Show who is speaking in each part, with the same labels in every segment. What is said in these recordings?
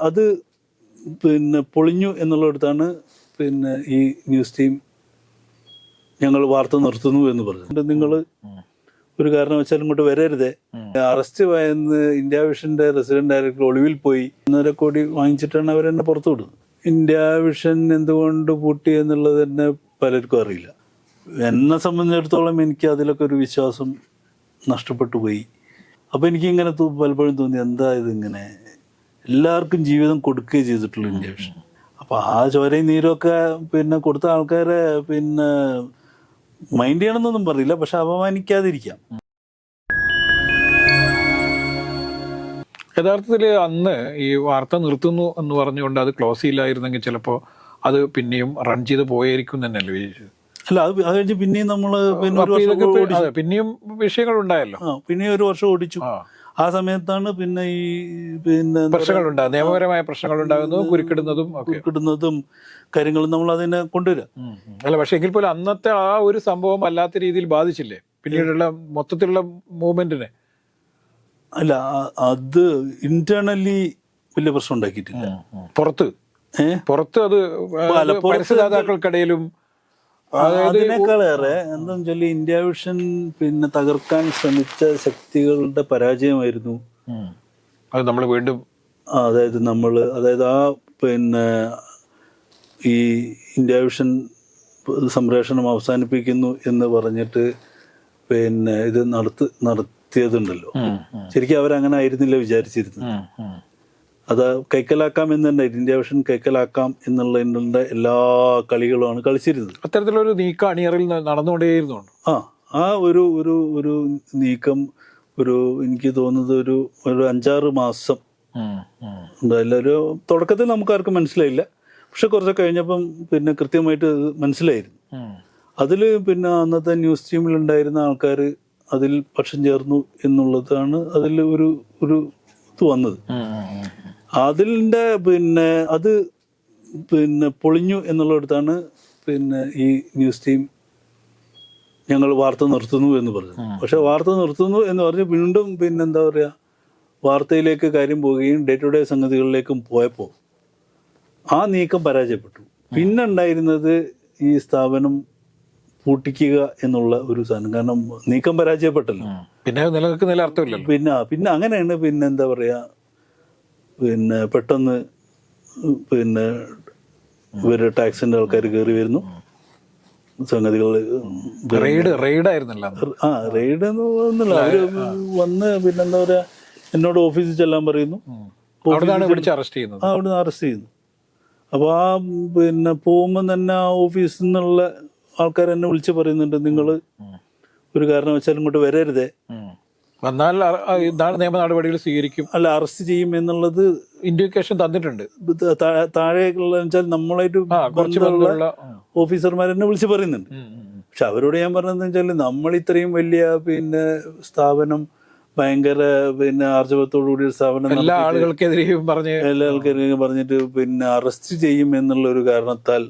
Speaker 1: അത് പിന്നെ പൊളിഞ്ഞു എന്നുള്ളിടത്താണ് പിന്നെ ഈ ന്യൂസ് ടീം ഞങ്ങൾ വാർത്ത നിർത്തുന്നു എന്ന് പറഞ്ഞു നിങ്ങൾ ഒരു കാരണവശാലും ഇങ്ങോട്ട് വരരുതേ. അറസ്റ്റ് ഭയന്ന് ഇന്ത്യ വിഷന്റെ റെസിഡന്റ് ഡയറക്ടർ ഒളിവിൽ പോയി. ഒന്നര കോടി വാങ്ങിച്ചിട്ടാണ് അവരെന്നെ പുറത്തു വിടുന്നത്. ഇന്ത്യ വിഷൻ എന്തുകൊണ്ട് പൂട്ടി എന്നുള്ളത് തന്നെ പലർക്കും അറിയില്ല. എന്നെ സംബന്ധിച്ചിടത്തോളം എനിക്ക് അതിലൊക്കെ ഒരു വിശ്വാസം നഷ്ടപ്പെട്ടു പോയി. അപ്പോൾ എനിക്ക് ഇങ്ങനെ തോ- പലപ്പോഴും തോന്നി എന്താ ഇതിങ്ങനെ? എല്ലാവർക്കും ജീവിതം കൊടുക്കുകയും ചെയ്തിട്ടുള്ള ഇന്ത്യ വിഷൻ അപ്പോൾ ആ ചോരയും നീരൊക്കെ പിന്നെ കൊടുത്ത ആൾക്കാരെ പിന്നെ മൈൻഡ് ചെയ്യണമെന്നൊന്നും പറയില്ല പക്ഷെ അപമാനിക്കാതിരിക്കാം.
Speaker 2: യഥാർത്ഥത്തിൽ അന്ന് ഈ വാർത്ത നിർത്തുന്നു എന്ന് പറഞ്ഞുകൊണ്ട് അത് ക്ലോസ് ചെയ്യില്ലായിരുന്നെങ്കിൽ ചിലപ്പോൾ അത് പിന്നെയും റൺ ചെയ്ത് പോയായിരിക്കും തന്നെയല്ലേ വിചാരിച്ചത്
Speaker 1: അല്ല അത് അത് കഴിഞ്ഞ് പിന്നെയും നമ്മൾ പിന്നെ
Speaker 2: പിന്നെയും വിഷയങ്ങൾ ഉണ്ടായല്ലോ.
Speaker 1: പിന്നെയും ഒരു വർഷം ഓടിച്ചു.
Speaker 2: ആ
Speaker 1: സമയത്താണ് പിന്നെ ഈ പിന്നെ
Speaker 2: പ്രശ്നങ്ങളുണ്ടാകും നിയമപരമായ പ്രശ്നങ്ങൾ ഉണ്ടാകുന്നതും കുരുക്കിടുന്നതും ഒക്കെ.
Speaker 1: കാര്യങ്ങളും നമ്മൾ അതിനെ കൊണ്ടുവരിക.
Speaker 2: അല്ല പക്ഷെ എങ്കിൽ പോലും അന്നത്തെ ആ ഒരു സംഭവം അല്ലാത്ത രീതിയിൽ ബാധിച്ചില്ലേ? പിന്നീടുള്ള മൊത്തത്തിലുള്ള മൂവ്മെന്റിനെ.
Speaker 1: അല്ല അത് ഇന്റേണലി വലിയ പ്രശ്നം ഉണ്ടാക്കിയിട്ടില്ല.
Speaker 2: പുറത്ത്.
Speaker 1: ഏഹ്
Speaker 2: പുറത്ത് അത് പരസ്യദാതാക്കൾക്കിടയിലും
Speaker 1: അതിനേക്കാളേറെ എന്താണെന്ന് വെച്ചാൽ ഇന്ത്യ വിഷൻ പിന്നെ തകർക്കാൻ ശ്രമിച്ച ശക്തികളുടെ പരാജയമായിരുന്നു.
Speaker 2: അത് നമ്മൾ വീണ്ടും
Speaker 1: അതായത് നമ്മൾ അതായത് ആ പിന്നെ ഈ ഇന്ത്യ വിഷൻ സംപ്രേഷണം അവസാനിപ്പിക്കുന്നു എന്ന് പറഞ്ഞിട്ട് പിന്നെ ഇത് നടത്ത് നടത്തിയതുണ്ടല്ലോ. ശരിക്കും അവരങ്ങനെ ആയിരുന്നില്ല വിചാരിച്ചിരുന്നത്.
Speaker 2: ഉം.
Speaker 1: അത് കൈക്കലാക്കാം എന്ന് തന്നെ ഇന്ത്യ വിഷൻ കൈക്കലാക്കാം എന്നുള്ളതിന്റെ എല്ലാ കളികളുമാണ് കളിച്ചിരുന്നത്.
Speaker 2: അത്തരത്തിലൊരു നീക്കം അണിയറിൽ നടന്നുകൊണ്ടേയിരുന്നു
Speaker 1: ആ ആ ഒരു ഒരു ഒരു നീക്കം ഒരു എനിക്ക് തോന്നുന്നത് ഒരു ഒരു അഞ്ചാറ് മാസം. എന്തായാലും ഒരു തുടക്കത്തിൽ നമുക്കാർക്കും മനസ്സിലായില്ല. പക്ഷെ കുറച്ച് കഴിഞ്ഞപ്പം പിന്നെ കൃത്യമായിട്ട് മനസ്സിലായിരുന്നു. അതിൽ പിന്നെ അന്നത്തെ ന്യൂസ് ടീമിൽ ഉണ്ടായിരുന്ന ആൾക്കാർ അതിൽ പക്ഷം ചേർന്നു എന്നുള്ളതാണ് അതിൽ ഒരു ഒരു ഇത് വന്നത്. അതിന്റെ പിന്നെ അത് പിന്നെ പൊളിഞ്ഞു എന്നുള്ളിടത്താണ് പിന്നെ ഈ ന്യൂസ് ടീം ഞങ്ങൾ വാർത്ത നിർത്തുന്നു എന്ന് പറഞ്ഞു പക്ഷെ വാർത്ത നിർത്തുന്നു എന്ന് പറഞ്ഞ് വീണ്ടും പിന്നെ എന്താ പറയുക വാർത്തയിലേക്ക് കാര്യം പോവുകയും ഡേ ടു ഡേ സംഗതികളിലേക്കും പോയപ്പോൾ ആ നീക്കം പരാജയപ്പെട്ടു. പിന്നെ ഉണ്ടായിരുന്നത് ഈ സ്ഥാപനം പൂട്ടിക്കുക എന്നുള്ള ഒരു സാധനം. കാരണം നീക്കം പരാജയപ്പെട്ടല്ലോ.
Speaker 2: പിന്നെ അർത്ഥമില്ലല്ലോ.
Speaker 1: പിന്നെ പിന്നെ അങ്ങനെയാണ് പിന്നെ എന്താ പറയാ പിന്നെ പെട്ടെന്ന് പിന്നെ ഇവർ ടാക്സിന്റെ ആൾക്കാർ കയറി വരുന്നു. സംഗതികൾ
Speaker 2: റെയ്ഡ് റെയ്ഡ് ആയിരുന്നല്ലോ
Speaker 1: ആ റെയ്ഡ് എന്ന് പറയുന്നില്ല. അവർ വന്ന് പിന്നെന്താ പറയാ എന്നോട് ഓഫീസിൽ ചെല്ലാൻ പറയുന്നു. അവിടുന്ന് അറസ്റ്റ് ചെയ്യുന്നു. അപ്പോൾ ആ പിന്നെ പോകുമ്പോൾ തന്നെ ആ ഓഫീസിൽ നിന്നുള്ള ആൾക്കാർ എന്നെ വിളിച്ച് പറയുന്നുണ്ട്. നിങ്ങൾ ഒരു കാരണവശാലും ഇങ്ങോട്ട് വരരുതേ.
Speaker 2: വന്നാൽ ഇതാണ് നിയമ നടപടികൾ സ്വീകരിക്കും.
Speaker 1: അല്ല അറസ്റ്റ് ചെയ്യും എന്നുള്ളത്
Speaker 2: ഇൻഡിക്കേഷൻ തന്നിട്ടുണ്ട്.
Speaker 1: താഴേക്കുള്ള വെച്ചാൽ നമ്മളായിട്ട് ബന്ധമുള്ള ഓഫീസർമാർ എന്നെ വിളിച്ച് പറയുന്നുണ്ട്. പക്ഷെ അവരോട് ഞാൻ പറഞ്ഞതെന്ന് വെച്ചാൽ നമ്മൾ ഇത്രയും വലിയ പിന്നെ സ്ഥാപനം ഭയങ്കര പിന്നെ ആർജവത്തോടു കൂടിയ ഒരു സ്ഥാപനം
Speaker 2: എല്ലാ ആളുകൾക്കെതിരെയും പറഞ്ഞ്
Speaker 1: എല്ലാ ആൾക്കാരും പറഞ്ഞിട്ട് പിന്നെ അറസ്റ്റ് ചെയ്യും എന്നുള്ള ഒരു കാരണത്താൽ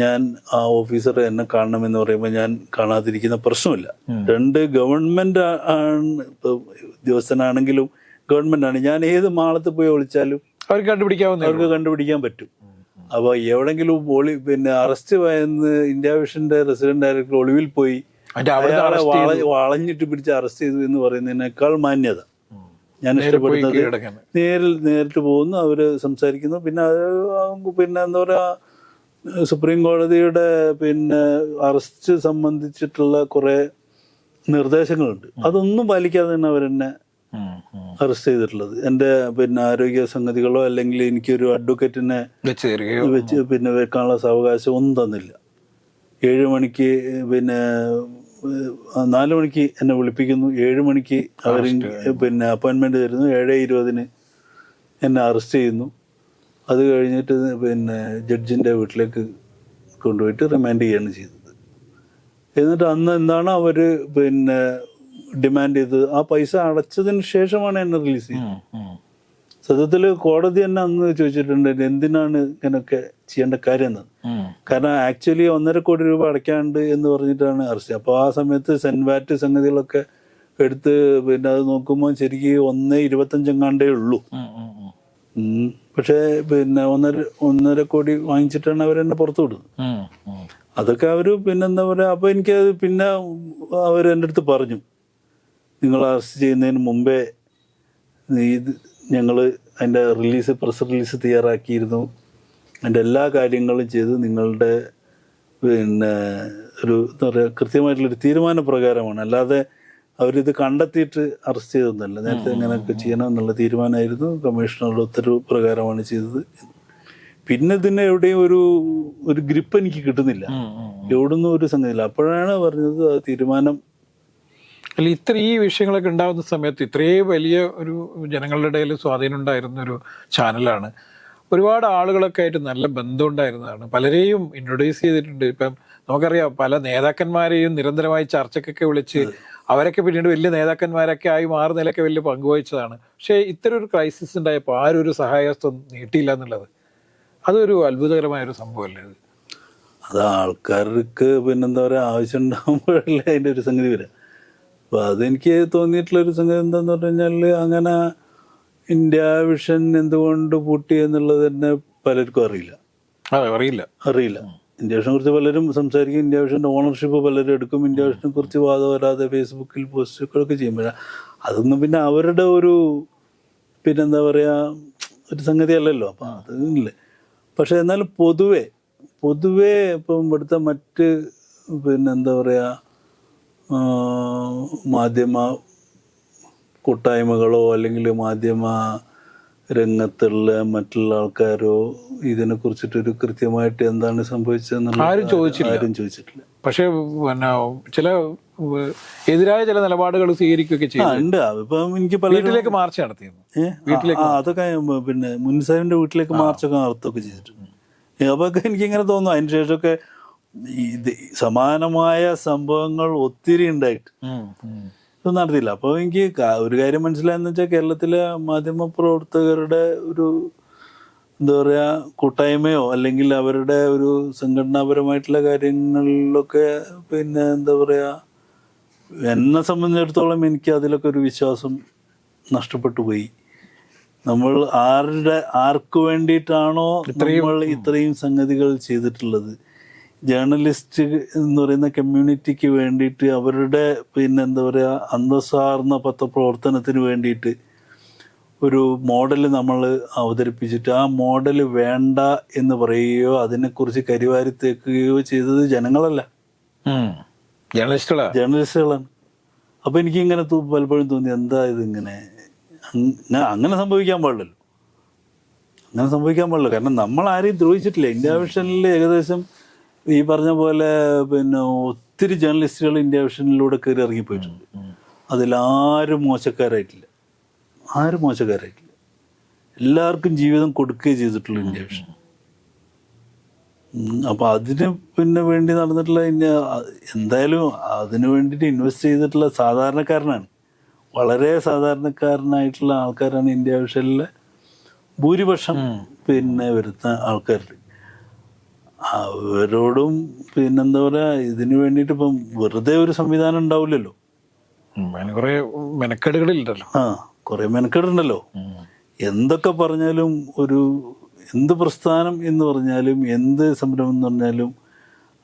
Speaker 1: ഞാൻ ആ ഓഫീസർ എന്നെ കാണണമെന്ന് പറയുമ്പോൾ ഞാൻ കാണാതിരിക്കുന്ന പ്രശ്നമില്ല. രണ്ട് ഗവൺമെന്റ് ആണ് ഉദ്യോഗസ്ഥനാണെങ്കിലും ഗവൺമെന്റ് ആണ്. ഞാൻ ഏത് മാളത്ത് പോയി വിളിച്ചാലും
Speaker 2: അവർക്ക് കണ്ടുപിടിക്കാവുന്ന
Speaker 1: അവർക്ക് കണ്ടുപിടിക്കാൻ പറ്റും. അപ്പോൾ എവിടെങ്കിലും ഒളി പിന്നെ അറസ്റ്റ് പോയെന്ന് ഇന്ത്യ വിഷന്റെ റെസിഡന്റ് ഡയറക്ടർ ഒളിവിൽ പോയി അയാളെ വളഞ്ഞിട്ട് പിടിച്ച് അറസ്റ്റ് ചെയ്തു എന്ന് പറയുന്നതിനേക്കാൾ മാന്യത. ഞാൻ ഇഷ്ടപ്പെടുന്നത് നേരിൽ നേരിട്ട് പോകുന്നു അവർ സംസാരിക്കുന്നു. പിന്നെ പിന്നെ എന്താ പറയാ സുപ്രീം കോടതിയുടെ പിന്നെ അറസ്റ്റ് സംബന്ധിച്ചിട്ടുള്ള കുറെ നിർദ്ദേശങ്ങളുണ്ട്. അതൊന്നും പാലിക്കാതെ തന്നെ അവരെന്നെ. അറസ്റ്റ് ചെയ്തിട്ടുള്ളത്. എന്റെ പിന്നെ ആരോഗ്യ സംഗതികളോ അല്ലെങ്കിൽ എനിക്കൊരു അഡ്വക്കേറ്റിനെ
Speaker 2: വെച്ച്
Speaker 1: പിന്നെ വെക്കാനുള്ള സാവകാശം ഒന്നും തന്നില്ല. ഏഴ് മണിക്ക് പിന്നെ നാല് മണിക്ക് എന്നെ വിളിപ്പിക്കുന്നു. ഏഴ് മണിക്ക് അവർ പിന്നെ അപ്പോയിൻമെന്റ് തരുന്നു. ഏഴ് ഇരുപതിന് എന്നെ അറസ്റ്റ് ചെയ്യുന്നു. അത് കഴിഞ്ഞിട്ട് പിന്നെ ജഡ്ജിന്റെ വീട്ടിലേക്ക് കൊണ്ടുപോയിട്ട് റിമാൻഡ് ചെയ്യുകയാണ് ചെയ്തത്. എന്നിട്ട് അന്ന് എന്താണ് അവർ പിന്നെ ഡിമാൻഡ് ചെയ്തത്? ആ പൈസ അടച്ചതിന് ശേഷമാണ് എന്നെ റിലീസ്
Speaker 2: ഉം.
Speaker 1: സത്യത്തിൽ കോടതി തന്നെ അന്ന് ചോദിച്ചിട്ടുണ്ട് എന്തിനാണ് ഇങ്ങനെയൊക്കെ ചെയ്യേണ്ട കാര്യം കാരണം ആക്ച്വലി ഒന്നര കോടി രൂപ അടയ്ക്കാണ്ട് എന്ന് പറഞ്ഞിട്ടാണ് അറസ്റ്റ്. അപ്പോൾ ആ സമയത്ത് സെൻവാറ്റ് സംഗതികളൊക്കെ എടുത്ത് പിന്നെ അത് നോക്കുമ്പോൾ ശരിക്കും ഒന്ന് ഇരുപത്തഞ്ചെങ്ങാണ്ടേ ഉള്ളൂ. പക്ഷേ പിന്നെ ഒന്നര ഒന്നര കോടി വാങ്ങിച്ചിട്ടാണ് അവരെന്നെ പുറത്തു വിടുന്നത്. അതൊക്കെ അവർ പിന്നെന്താ പറയുക അപ്പോൾ എനിക്കത് പിന്നെ അവർ എന്റെ അടുത്ത് പറഞ്ഞു. നിങ്ങൾ അറസ്റ്റ് ചെയ്യുന്നതിന് മുമ്പേ ഇത് ഞങ്ങൾ അതിന്റെ റിലീസ് പ്രസ് റിലീസ് തയ്യാറാക്കിയിരുന്നു. അതിന്റെ എല്ലാ കാര്യങ്ങളും ചെയ്ത് നിങ്ങളുടെ പിന്നെ ഒരു എന്താ പറയുക കൃത്യമായിട്ടുള്ളൊരു തീരുമാന പ്രകാരമാണ്. അല്ലാതെ അവരിത് കണ്ടെത്തിയിട്ട് അറസ്റ്റ് ചെയ്തൊന്നുമല്ല നേരത്തെ ഇങ്ങനെയൊക്കെ ചെയ്യണം എന്നുള്ള തീരുമാനമായിരുന്നു. കമ്മീഷണറുടെ ഉത്തരവ് പ്രകാരമാണ് ചെയ്തത്. പിന്നെ ഇതിന് എവിടെയും ഒരു ഒരു ഗ്രിപ്പ് എനിക്ക് കിട്ടുന്നില്ല. എവിടുന്നും ഒരു സംഗതിയില്ല. അപ്പോഴാണ് പറഞ്ഞത് ആ തീരുമാനം.
Speaker 2: അല്ല ഇത്ര ഈ വിഷയങ്ങളൊക്കെ ഉണ്ടാകുന്ന സമയത്ത് ഇത്രയും വലിയ ഒരു ജനങ്ങളുടെ ഇടയിൽ സ്വാധീനം ഉണ്ടായിരുന്ന ഒരു ചാനലാണ്. ഒരുപാട് ആളുകളൊക്കെ ആയിട്ട് നല്ല ബന്ധം ഉണ്ടായിരുന്നതാണ് പലരെയും ഇൻട്രൊഡ്യൂസ് ചെയ്തിട്ടുണ്ട്. ഇപ്പം നമുക്കറിയാം പല നേതാക്കന്മാരെയും നിരന്തരമായി ചർച്ചയ്ക്കൊക്കെ വിളിച്ച് അവരൊക്കെ പിന്നീട് വലിയ നേതാക്കന്മാരൊക്കെ ആയി മാറുന്നതിലൊക്കെ വലിയ പങ്കുവഹിച്ചതാണ് പക്ഷേ ഇത്തരം ഒരു ക്രൈസിസ് ഉണ്ടായപ്പോൾ ആരും ഒരു സഹായസ്ഥം നീട്ടിയില്ല എന്നുള്ളത്. അതൊരു അത്ഭുതകരമായ ഒരു സംഭവമല്ലേ അത്
Speaker 1: അത് ആൾക്കാർക്ക് പിന്നെന്താ പറയുക ആവശ്യം ഉണ്ടാകുമ്പോഴല്ലേ അതിന്റെ ഒരു സംഗതി വരിക. അപ്പോൾ അതെനിക്ക് തോന്നിയിട്ടുള്ള ഒരു സംഗതി എന്താന്ന് പറഞ്ഞു കഴിഞ്ഞാൽ അങ്ങനെ ഇന്ത്യ വിഷൻ എന്തുകൊണ്ട് പൂട്ടി എന്നുള്ളത് തന്നെ പലർക്കും അറിയില്ല.
Speaker 2: അറിയില്ല.
Speaker 1: അറിയില്ല. ഇന്ത്യ വിഷനെ കുറിച്ച് പലരും സംസാരിക്കും. ഇന്ത്യ വിഷന്റെ ഓണർഷിപ്പ് പലരും എടുക്കും. ഇന്ത്യ വിഷനെ കുറിച്ച് വാദം വരാതെ ഫേസ്ബുക്കിൽ പോസ്റ്റുകളൊക്കെ ചെയ്യുമ്പോൾ അതൊന്നും പിന്നെ അവരുടെ ഒരു പിന്നെന്താ പറയുക ഒരു സംഗതി അല്ലല്ലോ അപ്പം അതില്ലേ പക്ഷെ എന്നാലും പൊതുവെ പൊതുവെ ഇപ്പം ഇവിടുത്തെ മറ്റ് പിന്നെന്താ പറയുക മാധ്യമ കൂട്ടായ്മകളോ അല്ലെങ്കിൽ മാധ്യമ രംഗത്തുള്ള മറ്റുള്ള ആൾക്കാരോ ഇതിനെ കുറിച്ചിട്ടൊരു കൃത്യമായിട്ട് എന്താണ് സംഭവിച്ചതെന്നുള്ള
Speaker 2: ആരും ചോദിച്ചില്ല.
Speaker 1: ആരും ചോദിച്ചിട്ടില്ല.
Speaker 2: പക്ഷേ പിന്നെ ചില എതിരായ ചില നിലപാടുകൾ സ്വീകരിക്കുകയൊക്കെ
Speaker 1: ചെയ്യുന്നുണ്ട് അതിപ്പം എനിക്ക് പല
Speaker 2: വീട്ടിലേക്ക് മാർച്ച് നടത്തിയിരുന്നു.
Speaker 1: വീട്ടിലേക്ക് അതൊക്കെ പിന്നെ മുൻസാഹിബിന്റെ വീട്ടിലേക്ക് മാർച്ചൊക്കെ നടത്തുകയൊക്കെ ചെയ്തിട്ടുണ്ട്. അപ്പൊ എനിക്ക് ഇങ്ങനെ തോന്നുന്നു. അതിന് ശേഷമൊക്കെ ഇത് സമാനമായ സംഭവങ്ങൾ ഒത്തിരി ഉണ്ടായിട്ട്.
Speaker 2: ഉം, ഉം.
Speaker 1: ഇത് നടത്തിയില്ല അപ്പോൾ എനിക്ക് ഒരു കാര്യം മനസ്സിലായെന്ന് വെച്ചാൽ കേരളത്തിലെ മാധ്യമ പ്രവർത്തകരുടെ ഒരു എന്താ പറയുക കൂട്ടായ്മയോ അല്ലെങ്കിൽ അവരുടെ ഒരു സംഘടനാപരമായിട്ടുള്ള കാര്യങ്ങളിലൊക്കെ പിന്നെ എന്താ പറയുക എന്നെ സംബന്ധിച്ചിടത്തോളം എനിക്ക് അതിലൊക്കെ ഒരു വിശ്വാസം നഷ്ടപ്പെട്ടു പോയി നമ്മൾ ആരുടെ ആർക്ക് വേണ്ടിയിട്ടാണോ നമ്മൾ ഇത്രയും സംഗതികൾ ചെയ്തിട്ടുള്ളത് ജേർണലിസ്റ്റ് എന്ന് പറയുന്ന കമ്മ്യൂണിറ്റിക്ക് വേണ്ടിയിട്ട് അവരുടെ പിന്നെ എന്താ പറയുക അന്തസ്സാർന്ന പത്രപ്രവർത്തനത്തിന് വേണ്ടിയിട്ട് ഒരു മോഡൽ നമ്മൾ അവതരിപ്പിച്ചിട്ട് ആ മോഡൽ വേണ്ട എന്ന് പറയുകയോ അതിനെക്കുറിച്ച് കരിവാരി തേക്കുകയോ ചെയ്തത് ജനങ്ങളല്ല. ജേർണലിസ്റ്റുകളാണ്. അപ്പോൾ എനിക്ക് ഇങ്ങനെ പലപ്പോഴും തോന്നി എന്താ ഇത് ഇങ്ങനെ അങ്ങ- അങ്ങനെ സംഭവിക്കാൻ പാടില്ലല്ലോ. അങ്ങനെ സംഭവിക്കാൻ പാടില്ല. കാരണം നമ്മൾ ആരെയും ദ്രോഹിച്ചിട്ടില്ല. ഇന്ത്യ വിഷനിൽ ഏകദേശം ഈ പറഞ്ഞ പോലെ പിന്നെ ഒത്തിരി ജേർണലിസ്റ്റുകൾ ഇന്ത്യ വിഷനിലൂടെ കയറി ഇറങ്ങിപ്പോയിട്ടുണ്ട്. അതിലാരും മോശക്കാരായിട്ടില്ല. ആരും മോശക്കാരായിട്ടില്ല. എല്ലാവർക്കും ജീവിതം കൊടുക്കുകയും ചെയ്തിട്ടുള്ളൂ ഇന്ത്യ വിഷൻ. ഉം, അപ്പൊ അതിന് പിന്നെ വേണ്ടി നടന്നിട്ടുള്ള ഇന്ത്യ എന്തായാലും അതിന് വേണ്ടിയിട്ട് ഇൻവെസ്റ്റ് ചെയ്തിട്ടുള്ള സാധാരണക്കാരനാണ്. വളരെ സാധാരണക്കാരനായിട്ടുള്ള ആൾക്കാരാണ് ഇന്ത്യ വിഷനിലെ ഭൂരിപക്ഷം പിന്നെ വരുന്ന ആൾക്കാരിൽ. അവരോടും പിന്നെന്താ പറയാ ഇതിന് വേണ്ടിയിട്ട് ഇപ്പം വെറുതെ ഒരു സംവിധാനം ഉണ്ടാവില്ലല്ലോ.
Speaker 2: കുറെ മെനക്കെടുകളിലുണ്ടല്ലോ
Speaker 1: ആ കുറെ മെനക്കേടുണ്ടല്ലോ. എന്തൊക്കെ പറഞ്ഞാലും ഒരു എന്ത് പ്രസ്ഥാനം എന്ന് പറഞ്ഞാലും എന്ത് സംരംഭം എന്ന് പറഞ്ഞാലും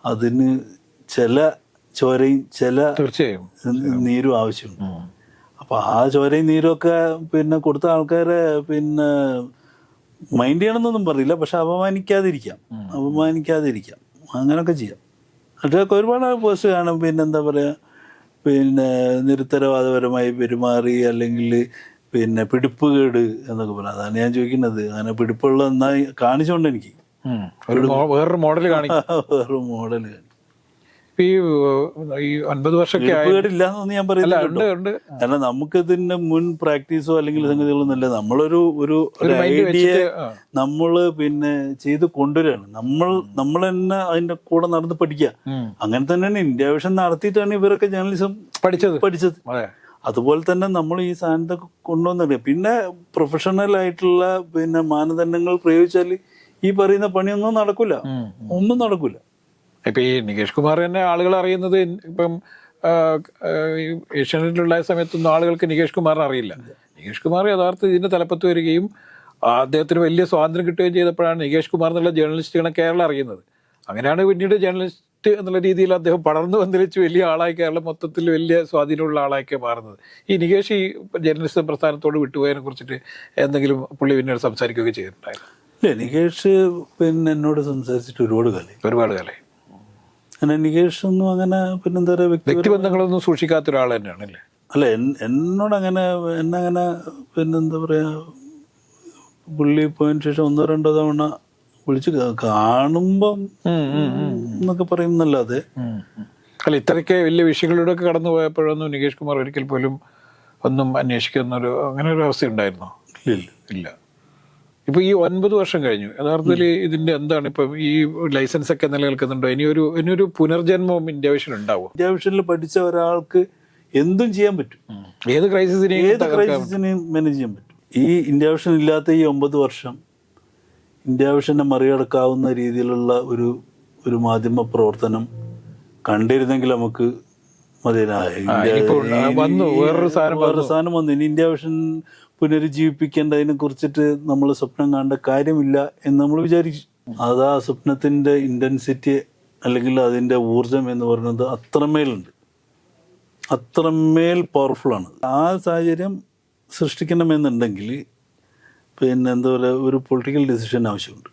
Speaker 1: അതിന് ചില ചോരയും ചില
Speaker 2: തീർച്ചയായും.
Speaker 1: നീരും ആവശ്യമുണ്ട്. അപ്പൊ ആ ചോരയും നീരും ഒക്കെ പിന്നെ കൊടുത്ത ആൾക്കാരെ പിന്നെ മൈൻഡ് ചെയ്യണമെന്നൊന്നും പറയില്ല പക്ഷെ അപമാനിക്കാതിരിക്കാം. അപമാനിക്കാതിരിക്കാം. അങ്ങനെയൊക്കെ ചെയ്യാം. അതൊക്കെ ഒരുപാട് പോസ്റ്റ് കാണും പിന്നെ എന്താ പറയുക പിന്നെ നിരുത്തരവാദപരമായി പെരുമാറി അല്ലെങ്കിൽ പിന്നെ പിടിപ്പുകേട് എന്നൊക്കെ പറയാം. അതാണ് ഞാൻ ചോദിക്കുന്നത്. അങ്ങനെ പിടിപ്പുള്ള എന്നാ കാണിച്ചോണ്ട് എനിക്ക്.
Speaker 2: വേറൊരു ഒരു മോ- വേറൊരു മോഡൽ കാണിക്കും.
Speaker 1: മോഡൽ
Speaker 2: ഈ ഈ വർഷമൊക്കെ
Speaker 1: ഞാൻ പറയുന്നില്ല കാരണം നമുക്ക് ഇതിന്റെ മുൻ പ്രാക്ടീസോ അല്ലെങ്കിൽ സംഗതികളൊന്നും ഇല്ല നമ്മളൊരു ഒരു ഐഡിയ
Speaker 2: നമ്മൾ
Speaker 1: നമ്മൾ പിന്നെ ചെയ്ത് കൊണ്ടുവരികയാണ്. നമ്മൾ നമ്മൾ തന്നെ അതിന്റെ കൂടെ നടന്ന് പഠിക്കുക. അങ്ങനെ തന്നെയാണ് ഇന്ത്യ വിഷൻ നടത്തിയിട്ടാണ് ഇവരൊക്കെ ജേർണലിസം
Speaker 2: പഠിച്ചത്.
Speaker 1: പഠിച്ചത്.
Speaker 2: അതെ.
Speaker 1: അതുപോലെ തന്നെ നമ്മൾ ഈ സാധനത്തൊക്കെ കൊണ്ടുവന്നിട്ട് പിന്നെ പ്രൊഫഷണൽ ആയിട്ടുള്ള പിന്നെ മാനദണ്ഡങ്ങൾ പ്രയോഗിച്ചാൽ ഈ പറയുന്ന പണിയൊന്നും നടക്കൂല. ഒന്നും നടക്കൂല.
Speaker 2: ഇപ്പൊ ഈ നികേഷ് കുമാർ തന്നെ ആളുകൾ അറിയുന്നത് ഇപ്പം ഏഷ്യാനെറ്റിലുള്ള സമയത്തൊന്നും ആളുകൾക്ക് നികേഷ് കുമാറിനെ അറിയില്ല. നികേഷ് കുമാർ യഥാർത്ഥ ഇതിന്റെ തലപ്പത്ത് വരികയും അദ്ദേഹത്തിന് വലിയ സ്വാതന്ത്ര്യം കിട്ടുകയും ചെയ്തപ്പോഴാണ് നികേഷ് കുമാർ എന്നുള്ള ജേർണലിസ്റ്റുകളെ കേരളം അറിയുന്നത്. അങ്ങനെയാണ് പിന്നീട് ജേർണലിസ്റ്റ് എന്നുള്ള രീതിയിൽ അദ്ദേഹം പടർന്നു വന്നിരിച്ച് വലിയ ആളായി കേരളം മൊത്തത്തിൽ വലിയ സ്വാധീനമുള്ള ആളായൊക്കെ മാറുന്നത്. ഈ നികേഷ് ഈ ജേർണലിസ്റ്റ് പ്രസ്ഥാനത്തോട് വിട്ടുപോയതിനെ കുറിച്ചിട്ട് എന്തെങ്കിലും പുള്ളി പിന്നീട് സംസാരിക്കുകയൊക്കെ ചെയ്തിട്ടുണ്ടായിരുന്നു.
Speaker 1: ഇല്ല നികേഷ് പിന്നെ എന്നോട് സംസാരിച്ചിട്ട് ഒരുപാട് കാലം
Speaker 2: ഒരുപാട് കാലം
Speaker 1: അങ്ങനെ നികേഷ് ഒന്നും അങ്ങനെ പിന്നെന്താ പറയുക വ്യക്തി
Speaker 2: വ്യക്തിബന്ധങ്ങളൊന്നും സൂക്ഷിക്കാത്ത ഒരാൾ തന്നെയാണ് അല്ലേ?
Speaker 1: അല്ല എന്നോട് അങ്ങനെ എന്നങ്ങനെ പിന്നെന്താ പറയാ പുള്ളി പോയതിന് ശേഷം ഒന്നോ രണ്ടോ തവണ വിളിച്ച് കാണുമ്പം എന്നൊക്കെ പറയുന്നല്ലാതെ
Speaker 2: അല്ല ഇത്രയ്ക്ക് വലിയ വിഷയങ്ങളിലൂടെ ഒക്കെ കടന്നു പോയപ്പോഴൊന്നും നികേഷ് കുമാർ ഒരിക്കൽ പോലും ഒന്നും അന്വേഷിക്കുന്ന ഒരു അങ്ങനെ ഒരു അവസ്ഥ ഉണ്ടായിരുന്നോ
Speaker 1: ഇല്ല.
Speaker 2: ഇല്ല. ഇപ്പൊ ഈ ഒൻപത് വർഷം കഴിഞ്ഞു. യഥാർത്ഥത്തിൽ ഇതിന്റെ എന്താണ് ഇപ്പൊ ഈ ലൈസൻസ് ഒക്കെ നിലനിൽക്കുന്നുണ്ടോ ഇനിയൊരു ഇനിയൊരു പുനർജന്മവും ഇന്ത്യ വിഷൻ ഉണ്ടാവും?
Speaker 1: ഇന്ത്യ വിഷനിൽ പഠിച്ച ഒരാൾക്ക് എന്തും ചെയ്യാൻ പറ്റും.
Speaker 2: ഏത് ക്രൈസിസിനെയും
Speaker 1: ഏത് ക്രൈസിസിനെയും മാനേജ് ചെയ്യാൻ പറ്റും. ഈ ഇന്ത്യ വിഷൻ ഇല്ലാത്ത ഈ ഒമ്പത് വർഷം ഇന്ത്യ വിഷനെ മറികടക്കാവുന്ന രീതിയിലുള്ള ഒരു ഒരു മാധ്യമ പ്രവർത്തനം കണ്ടിരുന്നെങ്കിൽ നമുക്ക് മതിയായി
Speaker 2: വേറൊരു സാധനം
Speaker 1: വന്നു. ഇനി ഇന്ത്യ വിഷൻ പുനരുജ്ജീവിപ്പിക്കേണ്ടതിനെ കുറിച്ചിട്ട് നമ്മൾ സ്വപ്നം കാണേണ്ട കാര്യമില്ല എന്ന് നമ്മൾ വിചാരിച്ചു. അത് ആ സ്വപ്നത്തിന്റെ ഇന്റൻസിറ്റി അല്ലെങ്കിൽ അതിന്റെ ഊർജം എന്ന് പറയുന്നത് അത്രമേലുണ്ട്. അത്രമേൽ പവർഫുള്ളാണ് ആ സാഹചര്യം സൃഷ്ടിക്കണമെന്നുണ്ടെങ്കിൽ പിന്നെ എന്താ പറയുക ഒരു പൊളിറ്റിക്കൽ ഡിസിഷൻ ആവശ്യമുണ്ട്.